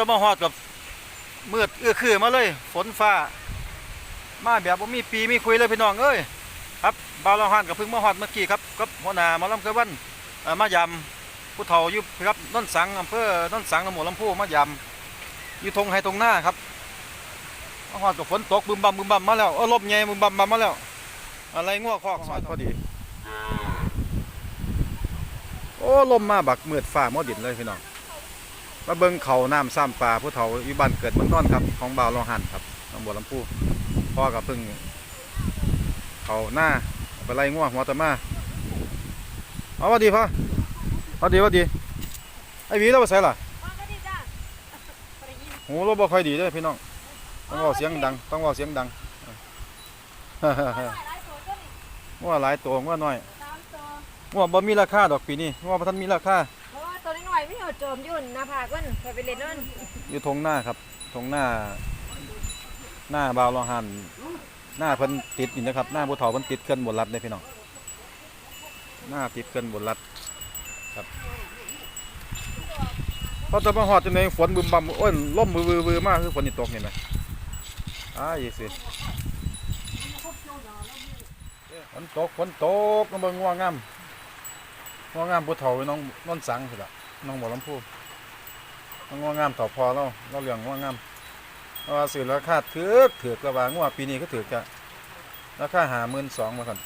ตะมาฮอดกับมืดเอื้อคือมาเลย ฝนฟ้า มาแบบว่ามีปีมีคุยเลยพี่น้องเอ้ยครับบาวลองหันกับพึ่งมาฮอดเมื่อกี้ครับกับหัวหน้าหมาลำเกวันมายำผู้เฒ่าอยู่ครับนนสังอำเภอนนสังนำหมูลำพูมายำอยู่ทงไฮตรงหน้าครับมาฮอดกับฝนตกบึมบัมบึมบัมมาแล้วเออลมใหญ่บึมบัมบัมมาแล้ว อะไรง้อคอกซอยพอดี โอ้ลมมาบักมืดฟ้าหมอดินเลยพี่น้อง มาเบิ่งเขาน้ำซ้ำปลาผู้เฒ่าอยู่บ้านเกิดเมืองนอนครับ ของบ่าวรองหันครับน้องบัวลำพูพ่อกับเพิ่งเขาหน้าเอาไปไล่ง่วงหัวตะมาเอาว่าดีพ่อว่าดีว่าดีไอ้หวีเราไปใส่ล่ะว่าก็ดีจ้ะบ่ได้ยินหูเราบ่ค่อยดีเด้อพี่น้องต้องเว้าเสียงดัง ต้องเว้าเสียงดังหลายตัวก็นี่ง่วงหลายตัวง่วงน้อยสามตัวง่วงบ่มีราคาดอกปีนี้ง่วงบ่ทันมีราคา ไม่เอาโจมยุ่นน้าผากมันเคยไปเล่นนั่นอยู่ทงหน้าครับทงหน้า หน้าบาวรองหันหน้าเพิ่นติดนี่นะครับ หน้าผู้เฒ่าเพิ่นติดเกินบนรัดเลยพี่น้องหน้าติดเกินบนรัดครับพอจะมาหอดจนในฝนบึมบัมโอ้ยล่มวือวือวือมากคือฝนนี่ตกนี่ไหมอ้ายสิฝนตกฝนตกน้องเบิ่งง่วงงามง่วงงามผู้เฒ่าน้องน้องสังสิละ น้องบ่ลำพูมันง่วงงามต่อพอแล้วเราเรื่องง่วงงามเราะว่าสื่อราคาถือถือกระบาง่วงปีนี้ก็ถือจะราคาหาหมื่นสองมาก่อน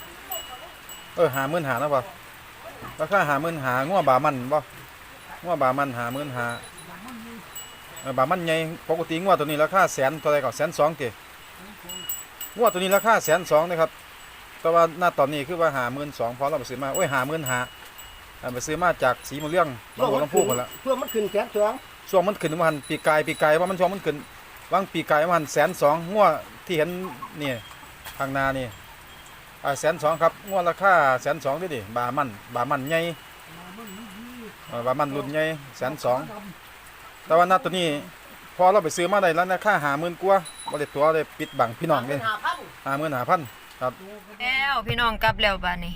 เออหาหมื่นหานะป่ะราคาหาหมื่นหาง่วงบามันป่ะง่วงบามันหาหมื่นหาบามันใหญ่ปกติง่วงตัวนี้ราคาแสนเท่าไรก่อนแสนสองเกง่วงตัวนี้ราคาแสนสองนะครับแต่ว่าหน้าตอนนี้คือว่าหาหมื่นสองพอเราไปซื้อมาโอ้ยหาหมื่นหา อาไปซื้อมาจากสีมะเรื่องหนองบัวลำพูคนละเพื่อมันขึ้นแสนสองช่วงมันขึ้นมันปีกายปีกายว่ามันช่วงมันขึ้นวางปีกายมันแสนสองงัวที่เห็นนี่ทางนานี่แสนสองครับงัวราคาแสนสองดิดิบามันบามันใหญ่เอ่อบามันรุ่นใหญ่แสนสองแต่ว่านัดตัวนี้พอเราไปซื้อมาได้แล้วราคาหาหมื่นกว่าบริตัวได้ปิดบังพี่น้องเลยหาพันหาหมื่นหาพันครับแล้วพี่น้องกลับแล้วบ้านนี้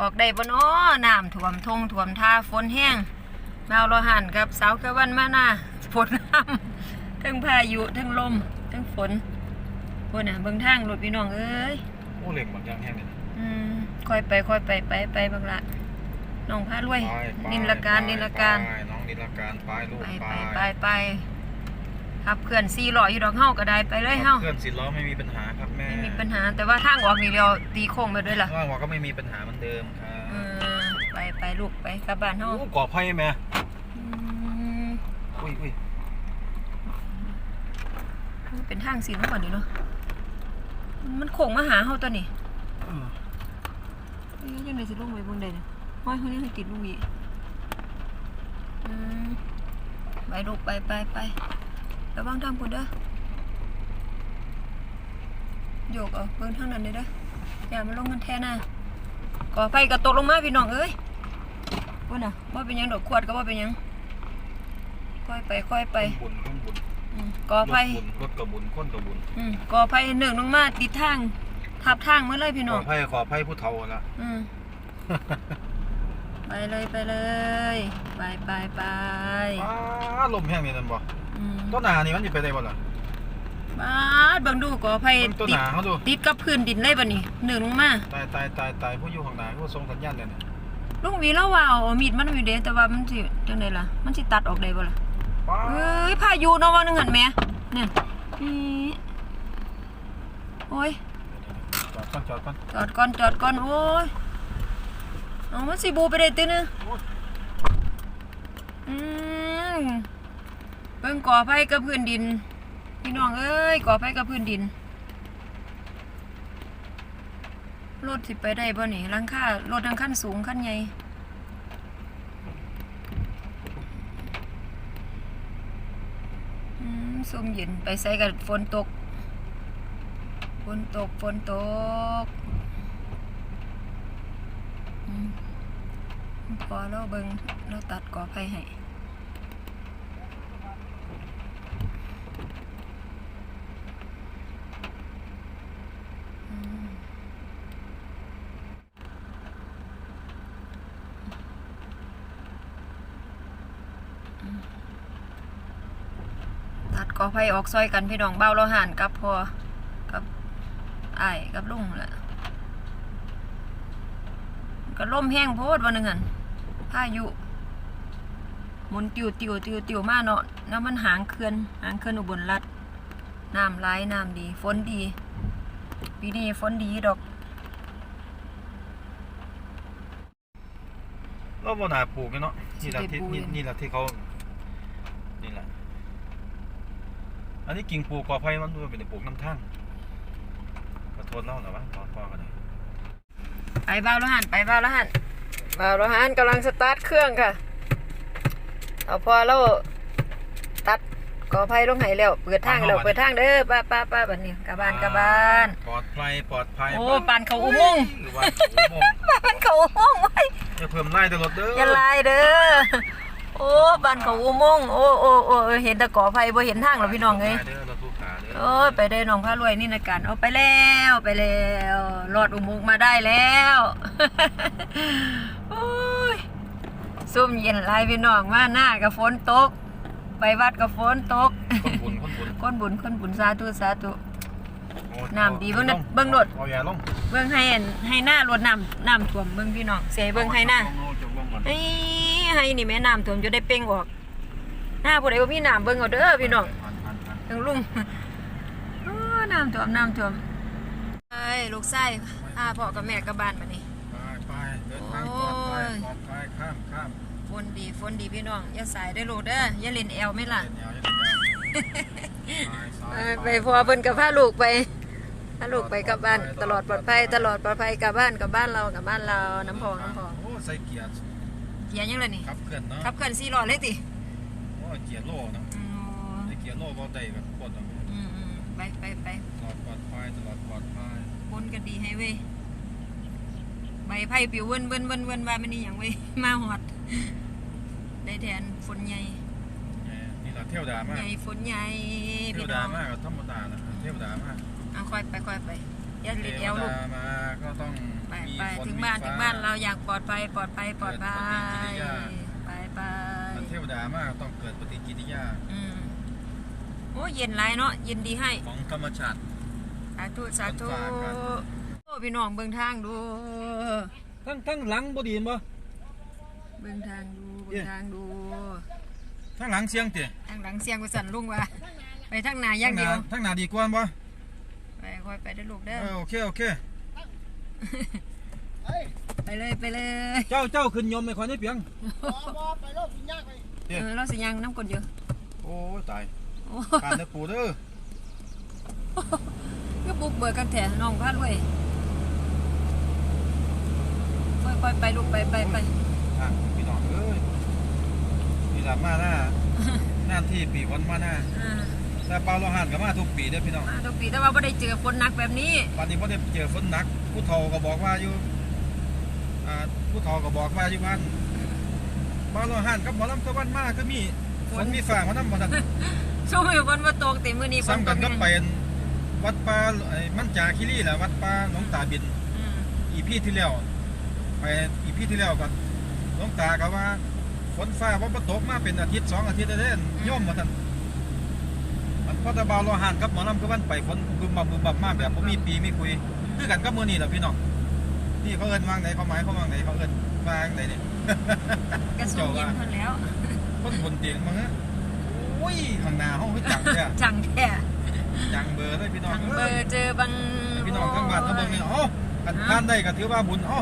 ออกได้บ่น้อน้ำท่วมทงท่วมท่าฝนแห้งมาเอาเราหันกับสาวกะวันมาหน้าฝนน้ำทั้งพายุทั้งลมทั้งฝนพวกน่ะเบิ่งทางรถพี่น้องเอ้ยโอ้เหล็กบางอย่างแห้งเลยอืมค่อยไปค่อยไปไปไปบักละน้องพารวย นินละการนินละการน้องนินละการไปลูกไปไปไปไป ขับเคลื่อนสี่ล้ออยู่ดอกเฮาก็ได้ไปเลยเฮาเพื่อนสิล้อไม่มีปัญหาครับแม่ไม่มีปัญหา แต่ว่าทางออกนี่เราตีโค้งไปด้วยล่ะว่างว่าก็ไม่มีปัญหาเหมือนเดิมครัเอบอไปไปลูกไปกลับบ้านเฮาโอ้ก่อไผ่แม่อืมอุ้ยอุ้ยมันเป็นทางสีน้ำก่อนนี่เนาะมันโค้งมาหาเฮาตัวนี้เอ้ยยังไงสิลงไปบนใดเนี่ยห้อยเฮานี่ให้ติดลูกอีกอืมไปลูกไปไปไป ระวังทางพุ่นเด้อโยกเอาเบิ่งทางนั้นเด้อเด้ออย่ามันลงมันแท้น่ะก่อไฟก็ตกลงมาพี่น้องเอ้ยพุ่นน่ะบ่เป็นหยังดอกขวดก็บ่เป็นหยังค่อยไปค่อยไปบุญคนบุญอืมก่อไฟรถบุญรถกระบุญคนกระบุญอืมก่อไฟหนึ่งลงมาติดทางทับทางมาเลยพี่ขน้อองไผ่ขอไผ่ผู้เฒ่าละอืมไปเลยไปเลย ไปไปไปอ้าลมแห้งนี่นั่นบ่อืม ต้นหนานี่มันสิไปได้บ่ล่ะบาดเบิ่งดูก่อไฟมันต้นติหดนาเขาดูติดกับพื้นดินเลยบัดนี้หนึ่งลงมาตายตายตายตายผู้อยู่ข้างหน้าผู้ส่งสัญญาณเลยเนี่ยลุงหวีแล้วว่าเอามีดมันอยู่เด้แต่ว่ามันสิจังไดล่ะ มันสิตัดออกได้บ่ล่ะป้าเอ้ยพายุเนาะว่านึงหั่นแหม่เนี่ยอีโอ้ย จอดก่อนจอดก่อนจอดก่อนจอดก่อนโอ้ยเอามันสิบูไปได้ตินะอืม เบิ่งก่อไฟกับพื้นดิน พี่น้องเอ้ยก่อไฟกับพื้นดินรถสิไปได้บ่นี่ลังค่ารถทั้งขั้นสูงขั้นใหญ่ซุ่มเย็นไปใส่กับฝนตก ฝนตก ฝนตกพอเราเบิงเราตัดก่อไผ่ให้อืมอืม อไผ่ออกซอยกันพี่น้องเบ้าเราห่านกับพอกับไอ้กับลุงแหละก็ล่มแห้งโพดวันหนึ่งหันพายุหมุนติวติวติวติวมาเนาะแล้วมันหางเขื่อนหางเขื่อนอุบลรัฐน้ำร้ายน้ำดีฝนดีปีนี้ฝนดีดอกเราบ่น่าปลูกันเนาะนี่แหละที่นี่แหละที่เขานี่แหละ อันนี้กิ่งปลูกกอไผ่มันดูเป็นปลูกน้ำทางขอโทษเล่าหน่อยวะตอนพ่อกันเลยไปเบาแล้วหันไปเบาแล้วหันเบาแล้วหันกำลังสตาร์ทเครื่องค่ะเอาพอเราตัดกอไผ่ลงไหแล้ว เปิดทางแล้วเปิดทางเด้อป้าป้าป้าบัดนี้กลับบ้านกลับบ้านปลอดภัยปลอดภัยโอ้ปานเขาอุโมงค์หรือว่าอุโมงค์ปานเขาอุโมงค์ไว้อย่าเพิ่มไล่ตลอดเด้ออย่าลายเด้อ โอ้ปานเขาอุโมงค์โอ้โอ้โอ้เห็นแต่กอไผ่บ่เห็นทางหรอกพี่น้องเอ้ยไล่เด้อเราทุกขาเด้อโอ้ยไปได้น้องพารวยนี่นะกันเอาไปแล้วไปแล้วรอดอุโมงค์มาได้แล้วโอ้ยซุ่มเย็นหลายพี่น้องมาหน้ากับฝนตก ไปวัดกับฝนตกคนบุญคนบุญคนบุญคนบุญสาธุสาธุโอ้น้ำดีเบิ่งนะอาเบิ่งโลดเอาอย่าลงเบิ่งให้อันให้หน้ารดน้ำน้ำท่วมเบิ่งพี่น้องเสียเบิ่งให้หน้าลงลงลงก่อนไอ้ ให้นี่แม่น้ำท่วมจะได้เป่งออก หน้าผู้ใดบ่มีน้ำเบิ่งเอาเด้อพี่น้องผ่านผ่านผ่านทั้งลุงโอ้น้ำท่วมน้ำท่วมไอ้ลูกไส้อาพ่อกับแม่กลับบ้านมานี่ไปไปเดินทางปลอดภัยปลอดภัยข้ามข้ามฝนดีฝนดีพี่น้องอย่าสายได้อลูกเด้ออย่าเล่นแอวไม่ล่ะเดี๋ยวเดี๋ยวเดี๋ยวไปไปไปพอเพิ่นกับพาลูกไปพาลูกไปกลับบ้านตลอดปลอดภัยตลอดปลอดภัยกลับบ้านกลับบ้านเรากลับบ้านเราน้ำพองน้ำพองโอ้ใส่เกียร์เกียร์ยังเลยนี่ขับเคลื่อนเนาะขับเคลื่อนสี่ล้อเลยติโอ้เกียร์โล่เนาะอืมไอ้เกียร์โล่ก็ได้แบบโคตรเนาะอืมอืมไปไปไปตลอดปลอดภัยตลอดปลอดภัยบนกันดีให้เว้ยใบไผ่ปิวเวินเวินเวินเวินว่ามันนี่อย่างเว้ยมาหอด ได้แทนฝนใหญ่นี่แหละเที่ยวดามากใหญ่ฝนใหญ่เที่พี่ยวน้ดาองมากธรรมดานะเที่ยวดามากเอาค่อยไปค่อยไป อย่าเทเล่นแอววลูกดามาก็ต้องไปมีไปฝนถึงมีบ้านฟ้ถึงบ้านเราอย่างปลอดภัยปลอดภัยปลอดภัยไปไปมันเที่ยวดามากต้องเกิดปฏิกิริยาอืมโอ้เย็นไรเนาะเย็นดีให้ ของธรรมชาติสาธุสาธุฝากกันโอ้พี่น้องเบิ่งทางดูทั้งทั้งหลังบ่ดีบ่เบิ่งทางดูเย้เบิ่งทางดูทั้งหลังเสียงเตะทางหลังเสียงกุสันลุงว่าไปทางหน้าอย่างเดียวทั้งหน้าดีกว่าบ่ ไปค่อยไปได้อลูกเด้เอออโอเคโอเคไปเลยไปเลยเจ้าเจ้าขึ้นยมไม่ค่อยได้เปียงเออเราสิยังน้ำกดเยอะโอ้ยตายโอ้การเด้อปู่เด้อก็บุกเบิกกันแถน้องพาดด้วยค่อยๆไปลูกไปไปไปอะพี่น้องเอ้ยนี่ล่ะมาหน้าหน้าที่ปีวันมาหน้าอ่า แต่เปาโลหันก็มาทุกปีเด้อพี่น้อง มาทุกปีแต่ว่าไม่ได้เจอฝนหนักแบบนี้ วันนี้บ่ได้เจอฝนหนัก ผู้เฒ่าก็บอกว่าอยู่อ่าผู้เฒ่าก็บอกว่าอยู่บ้านเปาโลหันกับหมอลำตะวันมาก็มีฝนมีฟ้ามานํบ่ทันช่วงฝนมาตกแต่มื้อนี้ฝนซ้ำตกันกก็ไปวัดป่าไอ้มันจาคิรีแหละวัดป่าหลวงตาบิน อืมอีพี่ที่แล้วไปอีพี่ที่แล้วก็หลวงตาก็ว่าฝนฟ้าว่าบ่ตกมาเป็นอาทิตย์สองอาทิตย์แล้วเด้ย่อมมาทัน มันพอตะบาวรอหานกับหมอลำก็วันไปฝนบึมบับบึมบับมาแบบบ่มีปีมีคุยคือกันกับมื้อนี้แหละพี่น้องนี่เขาเอิ้นวางไหนเขาหมายเขาวางไหนเขาเอิ้นวางไหนนี่กระสุนเย็นทนแล้วคนบนเตียงมั้งฮะโอ้ยข้างหน้าเฮาคือจังแท้จังแท้จังเบอร์เลยพี่น้องจังเบเอ้อยร์เจอบังพี่น้องทั้งบ้านทั้งเมืองนี่เอ้ากันทานได้ก็ถือว่าบุญเอ้า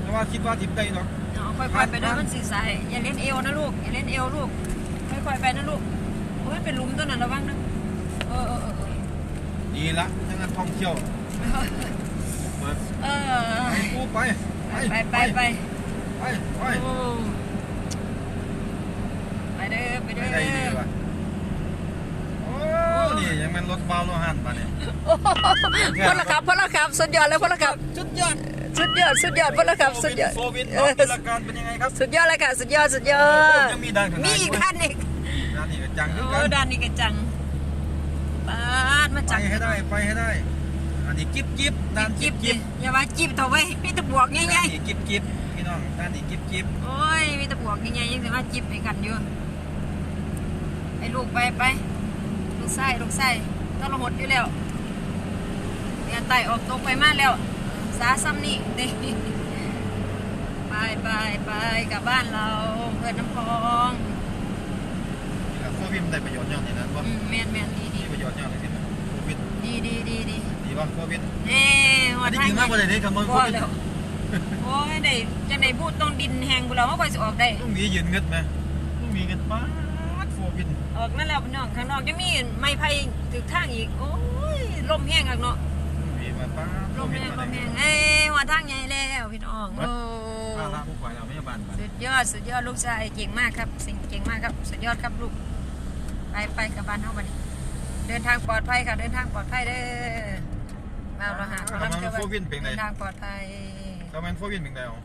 แต่ว่าคิดว่าทิพได้ดอกเอาค่อยๆไปเด้อมันสิสายอย่าเล่นเอวนะลูกอย่าเล่นเอวลูกค่อยๆไปนะลูก โอ้ยเป็นหลุมตัวนั้นระวังนะเออเออเออเออดีละทั้งนั้นท่องเที่ยวเปิดเออไปกูไปไปไปไปไปไปโอ้ไปเด้อไปไปเด้อได้ดีว่ะโอ้นี่ยังเป็นรถเบาโลหันป่ะเนี่ยพลขับพลขับสุดยอดเลยพลขับสุดยอดสุดยอดสุดยอดพลขับสุดยอดโฟวินเอโฟอวินอาการเป็นยังไงครับสุดยอดเลยค่ะสุดยอดสุดยอดยังมีดังขนาดมีอีกขั้นอีกด้านนี้ก็ จังด้วยโอ้กันด้านนี้ก็จังปาดมาไปจังให้ได้ไปให้ได้ อันนี้กิ๊บกิ๊บด้านจิกิ๊บบจิบอย่าว่าจิบเถอะเว้ยมีแตะบวกด้านง่ายนี้กิ๊บกิ๊บพี่น้องด้านนี้กิ๊บกิ๊บๆโอ้ยมีแตะบวกง่ายๆยังสิว่าจิบไปกันอยู่ไปลูกไปไปลูกไส้ลูกไส้ตลหดอยู่แล้วเนี่ยไต่ออกตกไปมาแล้วสาซ้ำนี่เด้ไปไปไปกลับบ้านเราเพื่อนน้ำพอง โควิดมันได้ประโยชน์เยอะนี่นะว่าอืมแมนแมนดีดีมีประโยชน์เยอะเลยที่โควิดดีดีดีดีดีว่าโควิดเอ้หัวอันนี้ทางจริงมากกว่าเลยนี่คำว่าโคบ่วิดแล้วโอ้ยได้จังได้พูดต้องดินแหงกูแล้วเขาค่อยสิออกได้ ต้องมียืนเงินไหมต้องมีเงินป้าดโควิดออกนั่นแล้วพี่น้องข้างนอกยังมีไม้ไผ่ตึกทางอีก โอ้ยลมแห้งอักเนาะมีมาป้าดลมแห้งลมแห้งเอ้ยหัวทางใหญ่แล้วพี่น้องโอ้ป้าละผู้ป่วยเราไม่ยาบาลมา สุดยอดสุดยอดลูกชายเก่งมากครับ สิ่งเก่งมากครับ สุดยอดครับลูก ไปไปกลับบ้านเฮาบัดนี้ เดินทางปลอดภัยค่ะ เดินทางปลอดภัยเด้อมาเราหาเขารับเจอโควิดเป็นไงเดินทางปลอดภัย ทำไมโควิดเป็นไงอ๋อ